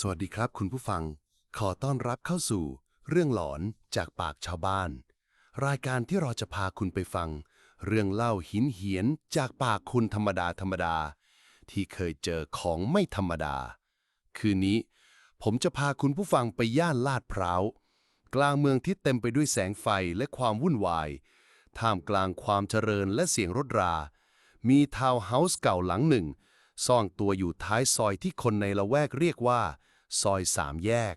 สวัสดีครับคุณผู้ฟัง ขอต้อนรับเข้าสู่ เรื่องหลอนจากปากชาวบ้าน รายการที่เราจะพาคุณไปฟัง เรื่องเล่าหินเหียนจากปากคุณธรรมดาธรรมดา ที่เคยเจอของไม่ธรรมดา คืนนี้ ผมจะพาคุณผู้ฟังไปย่านลาดพร้าวกลางเมืองที่เต็มไปด้วยแสงไฟและความวุ่นวาย ท่ามกลางความเจริญและเสียงรถรา มีทาวน์เฮาส์เก่าหลังหนึ่ง ซ่อนตัวอยู่ท้ายซอยที่คนในละแวกเรียกว่า ซอยสามแยก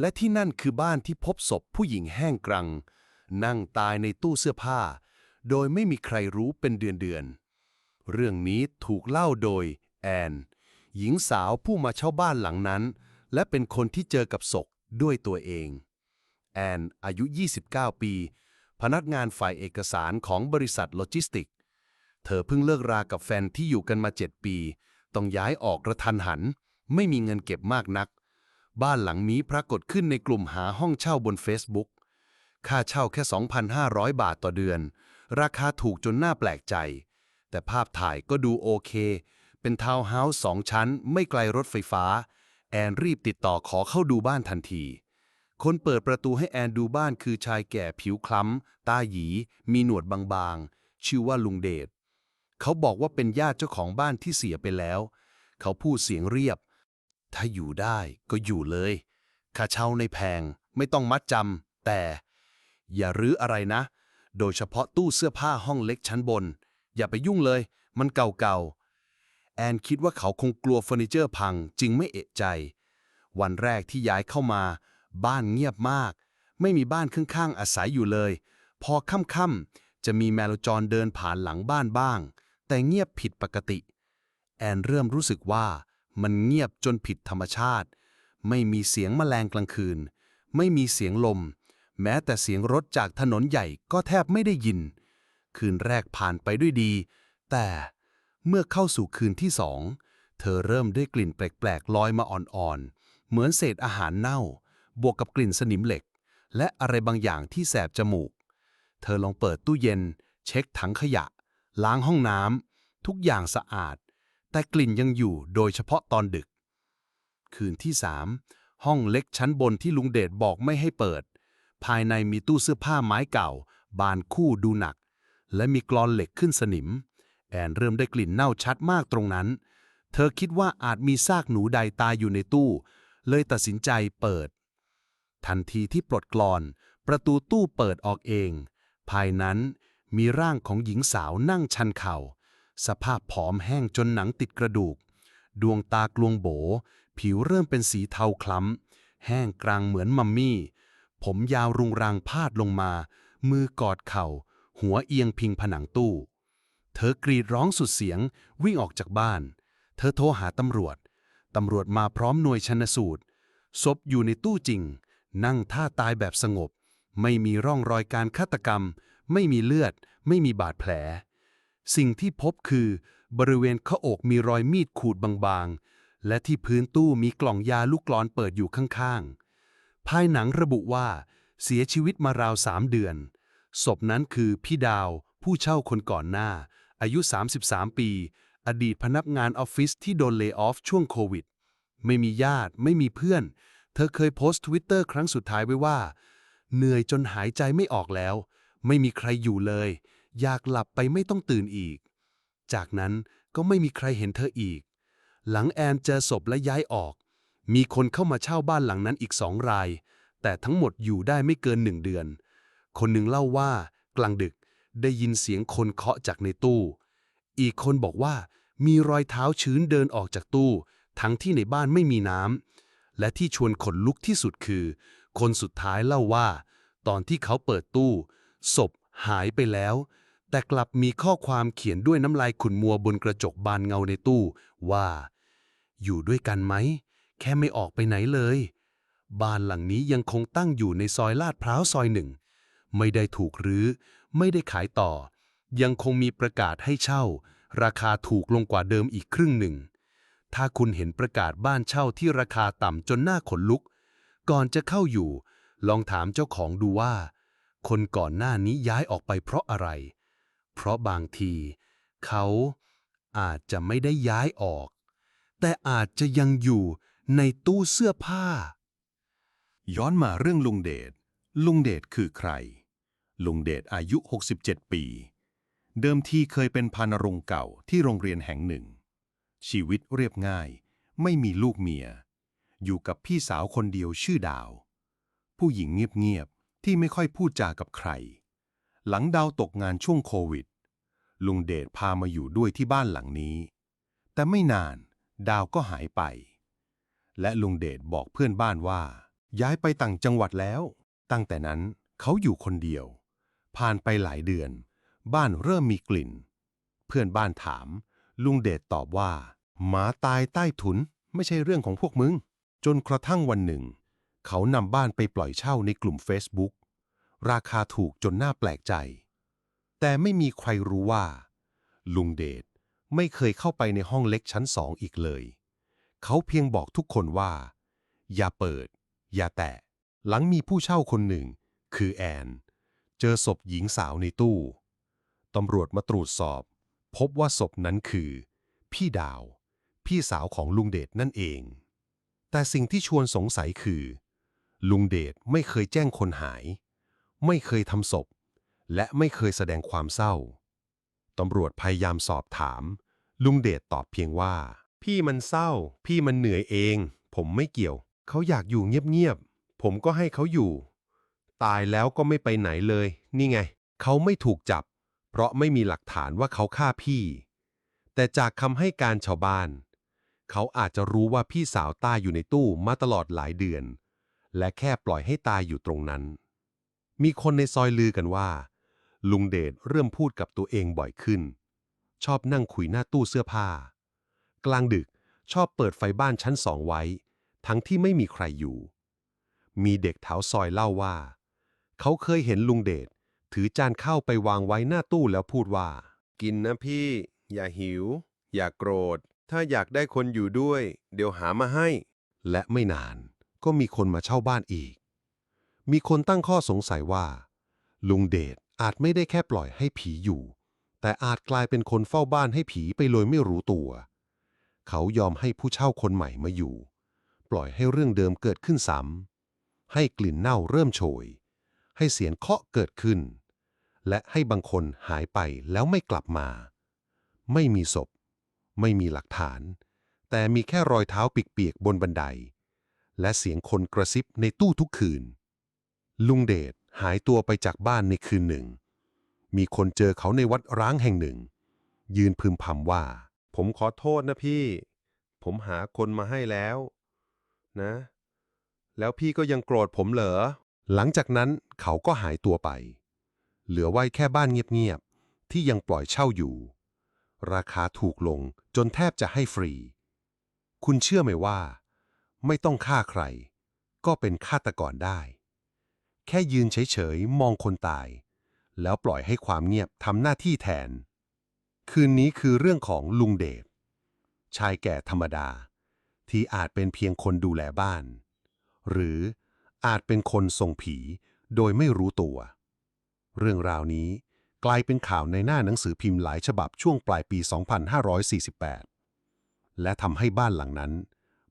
และที่นั่นคือบ้านที่พบศพผู้หญิงแห้งกรัง นั่งตายในตู้เสื้อผ้า โดยไม่มีใครรู้เป็นเดือนๆเรื่องนี้ถูกเล่าโดยแอน หญิงสาวผู้มาเช่าบ้านหลังนั้น และเป็นคนที่เจอกับศพด้วยตัวเอง แอน อายุ 29 ปี พนักงานฝ่ายเอกสารของบริษัทโลจิสติก เธอเพิ่งเลิกรากับแฟนที่อยู่กันมา 7 ปี ต้องย้ายออกกระทันหัน ไม่มีเงินเก็บมากนัก บ้านหลังนี้ปรากฏขึ้นในกลุ่มหาห้องเช่าบน Facebook ค่าเช่าแค่ 2,500 บาทต่อเดือน ราคาถูกจนน่าแปลกใจ แต่ภาพถ่ายก็ดูโอเค เป็นทาวน์เฮาส์สองชั้น ไม่ไกลรถไฟฟ้า แอนรีบติดต่อขอเข้าดูบ้านทันที คนเปิดประตูให้แอนดูบ้านคือชายแก่ผิวคล้ำ ตาหยี มีหนวดบางๆ ชื่อว่าลุงเดช เขาบอกว่าเป็นญาติเจ้าของบ้านที่เสียไปแล้ว เขาพูดเสียงเรียบ ถ้าอยู่ได้ก็อยู่เลย ค่าเช่าในแพงไม่ต้องมัดจำแต่ อย่ารื้ออะไรนะ โดยเฉพาะตู้เสื้อผ้าห้องเล็กชั้นบน อย่าไปยุ่งเลย มันเก่าๆ แอนคิดว่าเขาคงกลัวเฟอร์นิเจอร์พังจึงไม่เอะใจ วันแรกที่ย้ายเข้ามา บ้านเงียบมาก ไม่มีบ้านข้างๆอาศัยอยู่เลย พอค่ำๆจะมีแมวจรเดินผ่านหลังบ้านบ้าง แต่เงียบผิดปกติ แอนเริ่มรู้สึกว่า มันเงียบจนผิดธรรมชาติ ไม่มีเสียงแมลงกลางคืน ไม่มีเสียงลม แม้แต่เสียงรถจากถนนใหญ่ก็แทบไม่ได้ยิน คืนแรกผ่านไปด้วยดี แต่เมื่อเข้าสู่คืนที่สอง เธอเริ่มได้กลิ่นแปลกๆลอยมาอ่อนๆ เหมือนเศษอาหารเน่า บวกกับกลิ่นสนิมเหล็ก และอะไรบางอย่างที่แสบจมูก เธอลองเปิดตู้เย็น เช็คถังขยะ ล้างห้องน้ำทุกอย่างสะอาด แต่กลิ่นยังอยู่โดยเฉพาะตอนดึก คืนที่สามห้องเล็กชั้นบนที่ลุงเดชบอกไม่ให้เปิด ภายในมีตู้เสื้อผ้าไม้เก่า บานคู่ดูหนัก และมีกรอนเหล็กขึ้นสนิม แอนเริ่มได้กลิ่นเน่าชัดมากตรงนั้น เธอคิดว่าอาจมีซากหนูใดตายอยู่ในตู้ เลยตัดสินใจเปิด ทันทีที่ปลดกรอน ประตูตู้เปิดออกเอง ภายนั้นมีร่างของหญิงสาวนั่งชันเข่า สภาพผอมแห้งจนหนังติดกระดูก ดวงตากลวงโบ ผิวเริ่มเป็นสีเทาคล้ำ แห้งกลางเหมือนมัมมี่ ผมยาวรุงรังพาดลงมา มือกอดเข่า หัวเอียงพิงผนังตู้ เธอกรีดร้องสุดเสียง วิ่งออกจากบ้าน เธอโทรหาตำรวจ ตำรวจมาพร้อมหน่วยชนสูตร ศพอยู่ในตู้จริง นั่งท่าตายแบบสงบ ไม่มีร่องรอยการฆาตกรรม ไม่มีเลือด ไม่มีบาดแผล สิ่งที่พบคือบริเวณข้ออกมีรอยมีดขูดบางๆ และที่พื้นตู้มีกล่องยาลูกกลอนเปิดอยู่ข้างๆ ภายหนังระบุว่า เสียชีวิตมาราวสามเดือน ศพนั้นคือพี่ดาว ผู้เช่าคนก่อนหน้า อายุ 33 ปี อดีตพนักงานออฟฟิศที่โดนเล y o ออฟช่วงโควิด ไม่มีญาติ ไม่มีเพื่อน เธอเคยโพสต์ทวิตเตอร์ครั้งสุดท้ายไว้ว่า เหนื่อยจนหายใจไม่ออกแล้ว ไม่มีใครอยู่เลย อยากหลับไปไม่ต้องตื่นอีก จากนั้นก็ไม่มีใครเห็นเธออีก หลังแอนเจอศพและย้ายออก มีคนเข้ามาเช่าบ้านหลังนั้นอีกสองราย แต่ทั้งหมดอยู่ได้ไม่เกินหนึ่งเดือน คนหนึ่งเล่าว่า กลางดึกได้ยินเสียงคนเคาะจากในตู้ อีกคนบอกว่ามีรอยเท้าชื้นเดินออกจากตู้ ทั้งที่ในบ้านไม่มีน้ำ และที่ชวนขนลุกที่สุดคือ คนสุดท้ายเล่าว่า ตอนที่เขาเปิดตู้ ศพหายไปแล้ว แต่กลับมีข้อความเขียนด้วยน้ำลายขุนมัวบนกระจกบานเงาในตู้ ว่า อยู่ด้วยกันไหม แค่ไม่ออกไปไหนเลย บ้านหลังนี้ยังคงตั้งอยู่ในซอยลาดพร้าวซอยหนึ่ง ไม่ได้ถูกรื้อ ไม่ได้ขายต่อ ยังคงมีประกาศให้เช่า ราคาถูกลงกว่าเดิมอีกครึ่งหนึ่ง ถ้าคุณเห็นประกาศบ้านเช่าที่ราคาต่ำจนหน้าขนลุก ก่อนจะเข้าอยู่ ลองถามเจ้าของดูว่า คนก่อนหน้านี้ย้ายออกไปเพราะอะไร เพราะบางที เขาอาจจะไม่ได้ย้ายออก แต่อาจจะยังอยู่ในตู้เสื้อผ้า ย้อนมาเรื่องลุงเดช ลุงเดชคือใคร ลุงเดชอายุ 67 ปี เดิมทีเคยเป็นพานรงเก่าที่โรงเรียนแห่งหนึ่ง ชีวิตเรียบง่าย ไม่มีลูกเมีย อยู่กับพี่สาวคนเดียวชื่อดาว ผู้หญิงเงียบๆที่ไม่ค่อยพูดจากับใคร หลังดาวตกงานช่วงโควิด ลุงเดชพามาอยู่ด้วยที่บ้านหลังนี้ แต่ไม่นานดาวก็หายไป และลุงเดชบอกเพื่อนบ้านว่า ย้ายไปต่างจังหวัดแล้ว ตั้งแต่นั้นเขาอยู่คนเดียว ผ่านไปหลายเดือน บ้านเริ่มมีกลิ่น เพื่อนบ้านถาม ลุงเดชตอบว่า หมาตายใต้ถุนไม่ใช่เรื่องของพวกมึง จนกระทั่งวันหนึ่ง เขานำบ้านไปปล่อยเช่าในกลุ่ม Facebook ราคาถูกจนน่าแปลกใจ แต่ไม่มีใครรู้ว่า ลุงเดชไม่เคยเข้าไปในห้องเล็กชั้นสองอีกเลย เขาเพียงบอกทุกคนว่า อย่าเปิด อย่าแตะ หลังมีผู้เช่าคนหนึ่ง คือแอน เจอศพหญิงสาวในตู้ ตำรวจมาตรวจสอบ พบว่าศพนั้นคือ พี่ดาว พี่สาวของลุงเดชนั่นเอง แต่สิ่งที่ชวนสงสัยคือ ลุงเดชไม่เคยแจ้งคนหาย ไม่เคยทำศพ และไม่เคยแสดงความเศร้า ตำรวจพยายามสอบถาม ลุงเดชตอบเพียงว่า พี่มันเศร้า พี่มันเหนื่อยเอง ผมไม่เกี่ยว เขาอยากอยู่เงียบๆ ผมก็ให้เขาอยู่ ตายแล้วก็ไม่ไปไหนเลย นี่ไง เขาไม่ถูกจับ เพราะไม่มีหลักฐานว่าเขาฆ่าพี่ แต่จากคำให้การชาวบ้าน เขาอาจจะรู้ว่าพี่สาวตายอยู่ในตู้มาตลอดหลายเดือน และแค่ปล่อยให้ตายอยู่ตรงนั้น มีคนในซอยลือกันว่า ลุงเดชเริ่มพูดกับตัวเองบ่อยขึ้น ชอบนั่งคุยหน้าตู้เสื้อผ้า กลางดึกชอบเปิดไฟบ้านชั้นสองไว้ ทั้งที่ไม่มีใครอยู่ มีเด็กแถวซอยเล่าว่า เขาเคยเห็นลุงเดชถือจานข้าวไปวางไว้หน้าตู้แล้วพูดว่า กินนะพี่ อย่าหิว อย่าโกรธ ถ้าอยากได้คนอยู่ด้วย เดี๋ยวหามาให้ และไม่นานก็มีคนมาเช่าบ้านอีก มีคนตั้งข้อสงสัยว่า ลุงเดชอาจไม่ได้แค่ปล่อยให้ผีอยู่ แต่อาจกลายเป็นคนเฝ้าบ้านให้ผีไปโดยไม่รู้ตัว เขายอมให้ผู้เช่าคนใหม่มาอยู่ ปล่อยให้เรื่องเดิมเกิดขึ้นซ้ำให้กลิ่นเน่าเริ่มโชย ให้เสียงเคาะเกิดขึ้น และให้บางคนหายไปแล้วไม่กลับมา ไม่มีศพ ไม่มีหลักฐาน แต่มีแค่รอยเท้าเปียกๆบนบันได และเสียงคนกระซิบในตู้ทุกคืน ลุงเดชหายตัวไปจากบ้านในคืนหนึ่ง มีคนเจอเขาในวัดร้างแห่งหนึ่ง ยืนพึมพำว่า ผมขอโทษนะพี่ ผมหาคนมาให้แล้ว นะ แล้วพี่ก็ยังโกรธผมเหรอ หลังจากนั้นเขาก็หายตัวไป เหลือไว้แค่บ้านเงียบๆ ที่ยังปล่อยเช่าอยู่ ราคาถูกลงจนแทบจะให้ฟรี คุณเชื่อไหมว่า ไม่ต้องฆ่าใคร ก็เป็นฆาตกรได้ แค่ยืนเฉยๆ มองคนตาย แล้วปล่อยให้ความเงียบทำหน้าที่แทน คืนนี้คือเรื่องของลุงเดชชายแก่ธรรมดา ที่อาจเป็นเพียงคนดูแลบ้าน หรืออาจเป็นคนส่งผีโดยไม่รู้ตัว เรื่องราวนี้กลายเป็นข่าวในหน้าหนังสือพิมพ์หลายฉบับช่วงปลายปี 2548 และทำให้บ้านหลังนั้น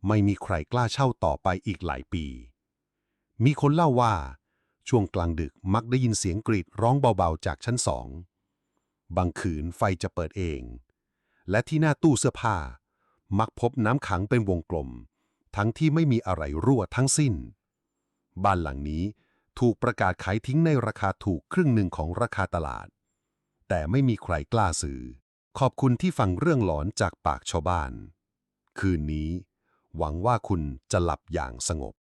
ไม่มีใครกล้าเช่าต่อไปอีกหลายปี มีคนเล่าว่า ช่วงกลางดึกมักได้ยินเสียงกรีดร้องเบาๆจากชั้นสอง บางคืนไฟจะเปิดเอง และที่หน้าตู้เสื้อผ้า มักพบน้ำขังเป็นวงกลม ทั้งที่ไม่มีอะไรรั่วทั้งสิ้น บ้านหลังนี้ถูกประกาศขายทิ้งในราคาถูกครึ่งหนึ่งของราคาตลาด แต่ไม่มีใครกล้าซื้อ ขอบคุณที่ฟังเรื่องหลอนจากปากชาวบ้าน คืนนี้ หวังว่าคุณจะหลับอย่างสงบ